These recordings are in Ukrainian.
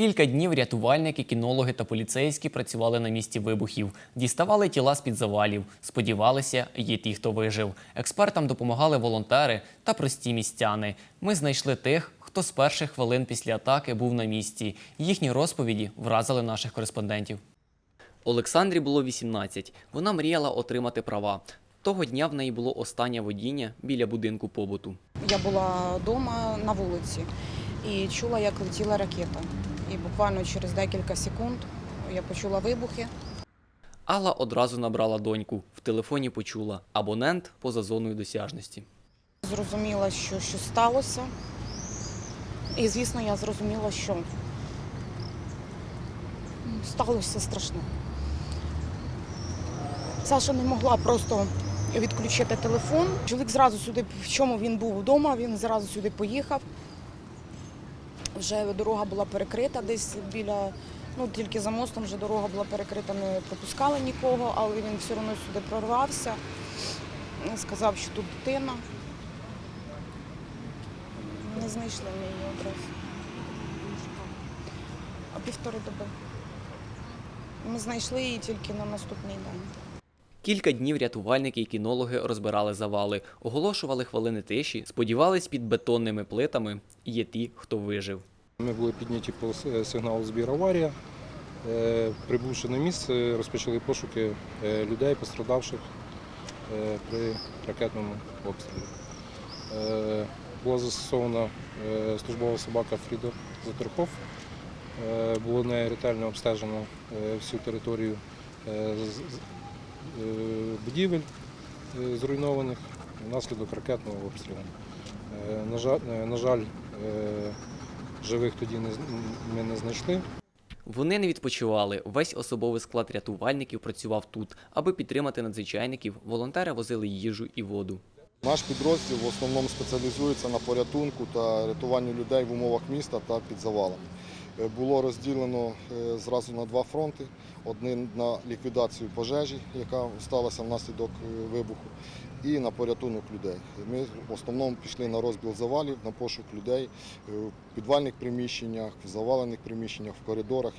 Кілька днів рятувальники, кінологи та поліцейські працювали на місці вибухів, діставали тіла з-під завалів. Сподівалися, є ті, хто вижив. Експертам допомагали волонтери та прості містяни. Ми знайшли тих, хто з перших хвилин після атаки був на місці. Їхні розповіді вразили наших кореспондентів. Олександрі було 18. Вона мріяла отримати права. Того дня в неї було останнє водіння біля будинку побуту. Я була вдома на вулиці і чула, як летіла ракета. І буквально через декілька секунд я почула вибухи. Алла одразу набрала доньку. В телефоні почула абонент поза зоною досяжності. Зрозуміла, що щось сталося. І, звісно, я зрозуміла, що сталося страшне. Саша не могла просто відключити телефон. Чоловік зразу сюди, в чому він був вдома, він зразу сюди поїхав. Вже дорога була перекрита десь біля, ну тільки за мостом вже дорога була перекрита, не пропускали нікого, але він все одно сюди прорвався. Сказав, що тут дитина. Не знайшли ми її одразу. А півтори доби. Ми знайшли її тільки на наступний день. Кілька днів рятувальники і кінологи розбирали завали, оголошували хвилини тиші, сподівались під бетонними плитами. Є ті, хто вижив. Ми були підняті по сигналу збір аварія. Е, Прибувши на місце, розпочали пошуки е, людей, пострадавших е, при ракетному обстрілі. Е, Була застосована е, службова собака Фрідо Затерхов. Е, Було нею ретельно обстежено е, всю територію е, е, будівель е, зруйнованих внаслідок ракетного обстрілу. Е, На жаль, е, е, живих тоді ми не знайшли. Вони не відпочивали. Весь особовий склад рятувальників працював тут. Аби підтримати надзвичайників, волонтери возили їжу і воду. Наш підрозділ в основному спеціалізується на порятунку та рятуванні людей в умовах міста та під завалами. Е, Було розділено е, зразу на два фронти: один на ліквідацію пожежі, яка сталася внаслідок е, вибуху, і на порятунок людей. Ми в основному пішли на розбіл завалів, на пошук людей в підвальних приміщеннях, в завалених приміщеннях, в коридорах.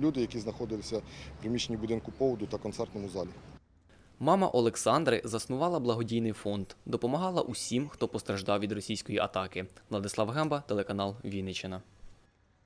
Люди, які знаходилися в приміщенні будинку поводу та концертному залі. Мама Олександри заснувала благодійний фонд, допомагала усім, хто постраждав від російської атаки. Владислав Гемба, телеканал Вінниччина.